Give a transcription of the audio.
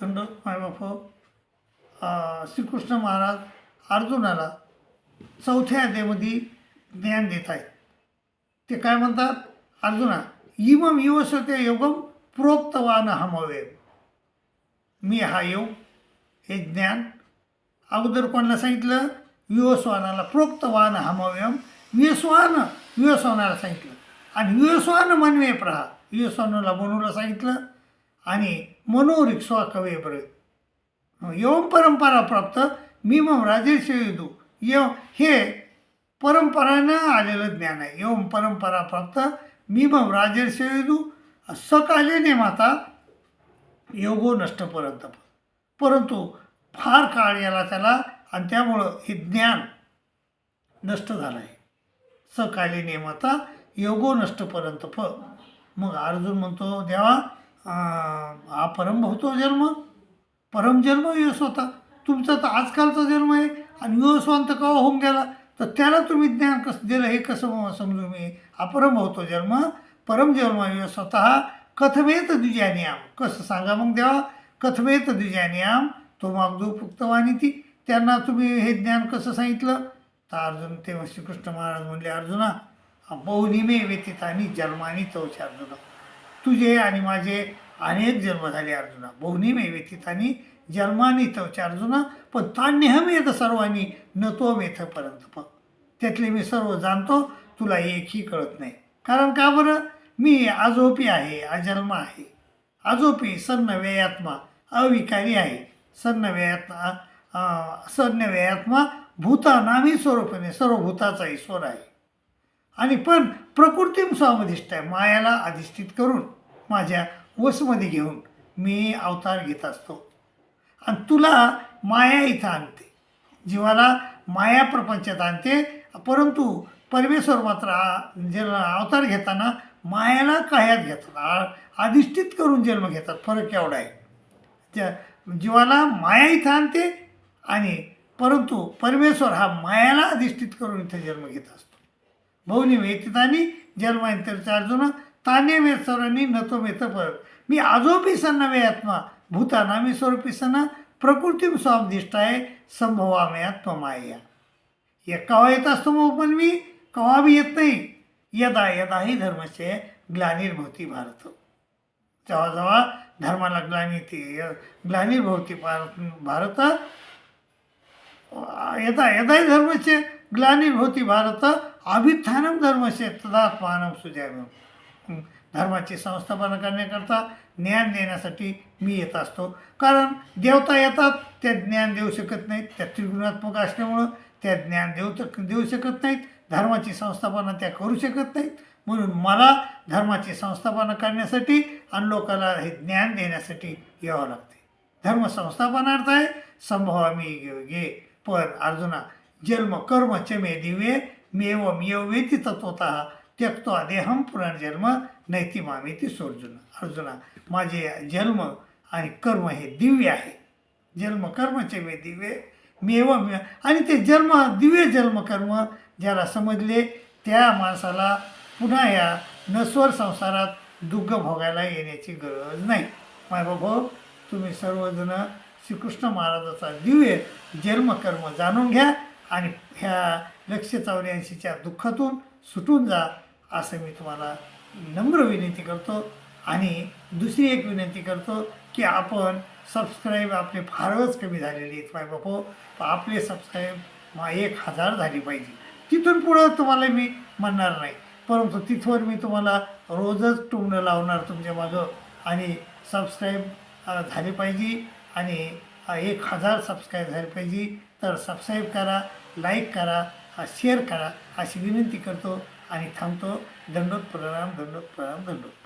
थंड मायबाप श्रीकृष्ण महाराज अर्जुनाला चौथ्या अध्यायामध्ये ज्ञान देत आहेत. ते काय म्हणतात? अर्जुना इमम युवसते योगम प्रोक्तवान हमवे मी हा योग हे ज्ञान अगोदर कोणाला सांगितलं? युवस्वानाला प्रोक्तवान हमव्यम युस्वान विवस्वानाला सांगितलं. आणि विवस्वान मनवे प्रहा विवस्वानाला बनवलं सांगितलं आणि मनोरिक्स्वा कवे बर. यवम परंपरा प्राप्त मी मग राजेश य हे परंपरानं आलेलं ज्ञान आहे. यवम परंपरा प्राप्त मी मग राजेश सकालेने माता योगो नष्ट परंत परंतु फार काळ याला त्याला आणि त्यामुळं हे ज्ञान नष्ट झालं आहे. सकाली नेमाता योगो नष्टपर्यंत फ मग अर्जुन म्हणतो देवा हा परम जन्म परमजन्म यश होता. तुमचा तर आजकालचा जन्म आहे आणि यशवंत कवा होऊन गेला? तर त्याला तुम्ही ज्ञान कसं दिलं हे कसं समजू मी? अपरम होतो जन्म परमजन्म स्वतः कथमेत द्विजानियाम. कसं सांगा मग देवा? कथमेत द्विजानियाम. तो मागदू पुक्तवानी ती. त्यांना तुम्ही हे ज्ञान कसं सांगितलं? तर अर्जुन तेव्हा श्रीकृष्ण महाराज म्हणले अर्जुना बहुनिमे व्यतीतानी जन्मानी चौचे अर्जुना तुझे आणि माझे अनेक जन्म झाले अर्जुना. बहुनिमे आणि जन्मानी चौचे अर्जुना. पण तान्यहम येत सर्वांनी न तो मेथपर्यंत पण त्यातले मी सर्व जाणतो तुला एकही कळत नाही. कारण का बरं? मी आजोपी आहे अजन्म आहे. आजोपी सन्न व्ययात्मा अविकारी आहे. सन्न व्ययात्मा सन्न व्ययात्मा भूता नामी स्वरूपाने सर्व भूताचा ईश्वर आहे. आणि पण प्रकृती स्वामधिष्ठ आहे. मायाला अधिष्ठित करून माझ्या वसमध्ये घेऊन मी अवतार घेत असतो. आणि तुला माया इथं आणते. जीवाला माया प्रपंचात आणते. परंतु परमेश्वर मात्र जन्म अवतार घेताना मायाला काह्यात घेतात. अधिष्ठित करून जन्म घेतात. फरक एवढा आहे. त्या जीवाला माया इथं आणते आणि परंतु परमेश्वर हा मायाला अधिष्ठित करून इथं जन्म घेत असतो. बहुनी वेतितानी जन्मांतरचा अर्जुन ताने वेसरांनी नतो मेत पर मी सन्न वे आत्मा भूताना मी स्वरूपी सन्न प्रकृती स्वामदिष्टाय संभवामे आत्ममाया या कवा येत असतो मग पण मी कवा बी येत नाही यदा यदा ही धर्मचे ग्लानिर्भवती भारत। जेव्हा जेव्हा धर्माला ग्लानी ती ग्लानिर्भवती भारत। भारत यदा यदाही धर्मचे ग्लानिर्भवती भारत अभिथानम धर्मचे तदात्मानम सुजाम्यम धर्माची संस्थापना करण्याकरता ज्ञान देण्यासाठी मी येत असतो. कारण देवता येतात त्या ज्ञान देऊ शकत नाहीत त्या त्रिगुणात्मक असल्यामुळं त्या ज्ञान देऊ देऊ शकत नाहीत धर्माची संस्थापना त्या करू शकत नाहीत. म्हणून मला धर्माची संस्थापना करण्यासाठी आणि लोकांना हे ज्ञान देण्यासाठी यावं लागते. धर्म संस्थापनार्थ आहे संभवामी घे पण अर्जुना जन्म कर्म चमे दिवे मेवम येव वेती तत्वतः त्यक्तो देहम पुनर्जन्म नैती मामेती सोर्जुन अर्जुना माझे जन्म आणि कर्म हे दिव्य आहे। जन्म कर्मचे मे दिव्य मेव आणि ते जन्म दिव्य जन्म कर्म ज्याला समजले त्या माणसाला पुन्हा या नस्वर संसारात दुःख भोगायला येण्याची गरज नाही। मायबाभाऊ तुम्ही सर्वजण श्रीकृष्ण महाराजाचा दिव्य जन्मकर्म जाणून घ्या। आणि ह्या लक्ष चौऱ्याऐंशीच्या दुःखातून सुटून जा असं मी तुम्हाला नम्र विनंती करतो. आणि दुसरी एक विनंती करतो की आपण सबस्क्राईब आपले फारच कमी झालेले आहेत माय बापो. आपले सबस्क्राईब मा एक हजार झाली पाहिजे. तिथून पुढं तुम्हाला मी म्हणणार नाही. परंतु तिथवर मी तुम्हाला रोजच टुमणं लावणार तुमच्या मागं. आणि सबस्क्राईब झाले पाहिजे. आणि एक हजार सबस्क्राईब झाले पाहिजे. तर सबस्क्राईब करा लाईक करा शेअर करा अशी विनंती करतो आणि थांबतो दंडोत प्रणाम दंडोत प्रणाम दंडोत